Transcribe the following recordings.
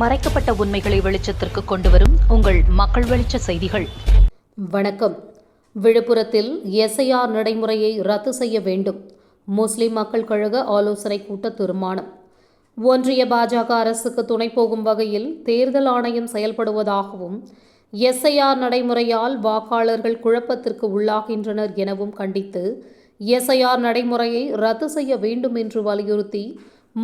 மறைக்கப்பட்ட உண்மைகளை வெளிச்சத்திற்கு கொண்டுவரும் உங்கள் மக்கள் வெளிச்ச செய்திகள். வணக்கம். விழுப்புரத்தில் எஸ்ஐஆர் நடைமுறையை ரத்து செய்ய வேண்டும். முஸ்லிம் மக்கள் கழக ஆலோசனை கூட்ட தீர்மானம். ஒன்றிய பாஜக அரசுக்கு துணை போகும் வகையில் தேர்தல் ஆணையம் செயல்படுவதாகவும் எஸ்ஐஆர் நடைமுறையால் வாக்காளர்கள் குழப்பத்திற்கு உள்ளாகின்றனர் எனவும் கண்டித்து எஸ்ஐஆர் நடைமுறையை ரத்து செய்ய வேண்டும் என்று வலியுறுத்தி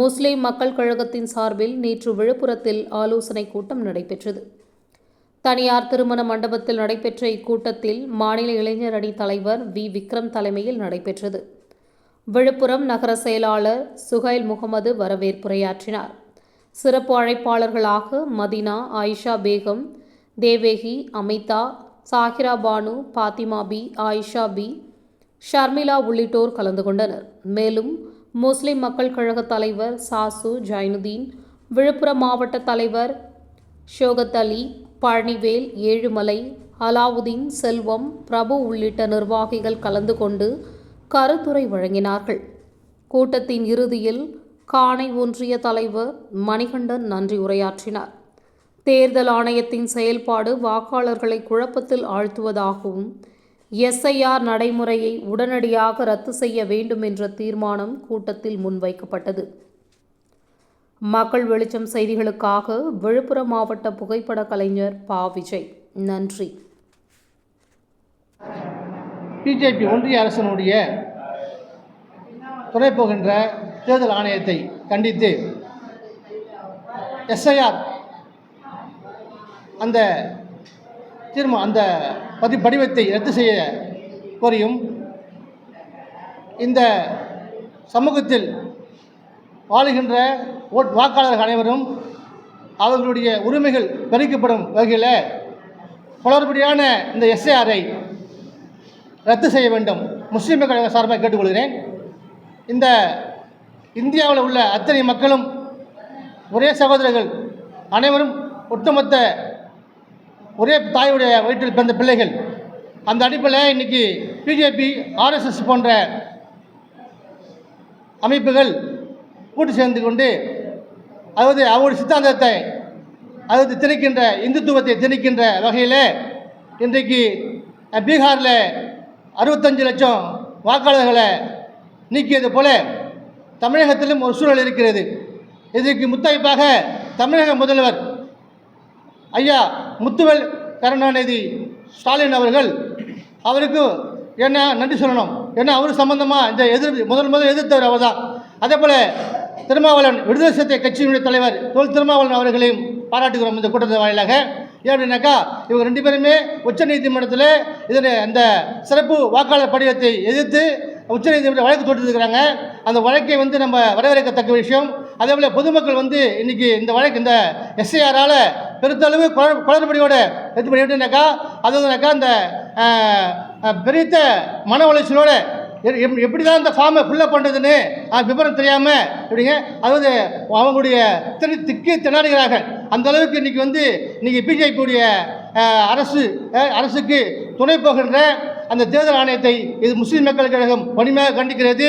முஸ்லிம் மக்கள் கழகத்தின் சார்பில் நேற்று விழுப்புரத்தில் ஆலோசனை கூட்டம் நடைபெற்றது. தனியார் திருமண மண்டபத்தில் நடைபெற்ற இக்கூட்டத்தில் மாநில இளைஞர் அணி தலைவர் வி. விக்ரம் தலைமையில் நடைபெற்றது. விழுப்புரம் நகர செயலாளர் சுகைல் முகமது வரவேற்புரையாற்றினார். சிறப்பு அழைப்பாளர்களாக மதினா ஆயிஷா பேகம் தேவேகி அமிதா சாஹிரா பானு பாத்திமா பி ஆயிஷா பி ஷர்மிளா உள்ளிட்டோர் கலந்து கொண்டனர். மேலும் முஸ்லிம் மக்கள் கழக தலைவர் சாசு ஜைனுதீன் விழுப்புரம் மாவட்ட தலைவர் ஷோகத் அலி பழனிவேல் ஏழுமலை அலாவுதீன் செல்வம் பிரபு உள்ளிட்ட நிர்வாகிகள் கலந்து கொண்டு கருத்துரை வழங்கினார்கள். கூட்டத்தின் இறுதியில் காணை ஒன்றிய தலைவர் மணிகண்டன் நன்றி உரையாற்றினார். தேர்தல் ஆணையத்தின் செயல்பாடு வாக்காளர்களை குழப்பத்தில் ஆழ்த்துவதாகவும் எஸ்ஐஆர் நடைமுறையை உடனடியாக ரத்து செய்ய வேண்டும் என்ற தீர்மானம் கூட்டத்தில் முன்வைக்கப்பட்டது. மக்கள் வெளிச்சம் செய்திகளுக்காக விழுப்புரம் மாவட்ட புகைப்பட கலைஞர் பா. விஜய். நன்றி. பிஜேபி ஒன்றிய அரசினுடைய துணை போகின்ற தேர்தல் ஆணையத்தை கண்டித்து எஸ்ஐஆர் அந்த தீர்மா அந்த பதி படிவத்தை ரத்து செய்ய கோரியும். இந்த சமூகத்தில் வாழுகின்ற ஓட் வாக்காளர்கள் அனைவரும் அவர்களுடைய உரிமைகள் பறிக்கப்படும் வகையில் குளறுபடியான இந்த எஸ்ஏஆரை ரத்து செய்ய வேண்டும். முஸ்லீம் கழக சார்பாக கேட்டுக்கொள்கிறேன். இந்த இந்தியாவில் உள்ள அத்தனை மக்களும் ஒரே சகோதரர்கள் அனைவரும் ஒட்டுமொத்த ஒரே தாயுடைய வயிற்றில் பிறந்த பிள்ளைகள். அந்த அடிப்படையில் இன்றைக்கி பிஜேபி ஆர்எஸ்எஸ் போன்ற அமைப்புகள் கூட்டு சேர்ந்து கொண்டு அதாவது அவருடைய சித்தாந்தத்தை அதாவது திணிக்கின்ற இந்துத்துவத்தை திணிக்கின்ற வகையில் இன்றைக்கு பீகாரில் அறுபத்தஞ்சு லட்சம் வாக்காளர்களை நீக்கியது போல தமிழகத்திலும் ஒரு சூழல் இருக்கிறது. இதற்கு முத்தாய்ப்பாக தமிழக முதல்வர் ஐயா முத்துவேல் கருணாநிதி ஸ்டாலின் அவர்கள் அவருக்கு என்ன நன்றி சொல்லணும்? ஏன்னா அவர் சம்பந்தமாக இந்த எதிர் முதல் முதல் எதிர்த்தவர் அவர் தான் அதே போல் திருமாவளவன் விடுதலை சிறுத்தை கட்சியினுடைய தலைவர் தொல் திருமாவளவன் அவர்களையும் பாராட்டுகிறோம் இந்த கூட்டத்தின் வாயிலாக. ஏன் அப்படின்னாக்கா இவங்க ரெண்டு பேருமே உச்சநீதிமன்றத்தில் இதில் அந்த சிறப்பு வாக்காளர் படிவத்தை எதிர்த்து உச்சநீதிமன்ற வழக்கு தொட்டிருக்கிறாங்க அந்த வழக்கை வந்து நம்ம வரவேற்கத்தக்க விஷயம். அதே போல் பொதுமக்கள் வந்து இன்றைக்கி இந்த வழக்கு இந்த எஸ்ஐஆரால் பெருத்தளவு குளறு குளறுபடியோட எடுத்து பண்ணிவிட்டுனாக்கா அது வந்துனாக்கா அந்த பெரித்த மன உளைச்சலோட எ- எப்படி தான் இந்த ஃபார்மை ஃபுல்லப் பண்ணுறதுன்னு விவரம் தெரியாமல் எப்படிங்க? அதாவது அவங்களுடைய திரு திக்கு திணறுகிறார்கள் அந்த அளவுக்கு இன்றைக்கி வந்து இன்றைக்கி பிஜேபியுடைய அரசு அரசுக்கு துணை போகின்ற அந்த தேர்தல் ஆணையத்தை இது முஸ்லீம் மக்கள் கழகம் வலிமையாக கண்டிக்கிறது.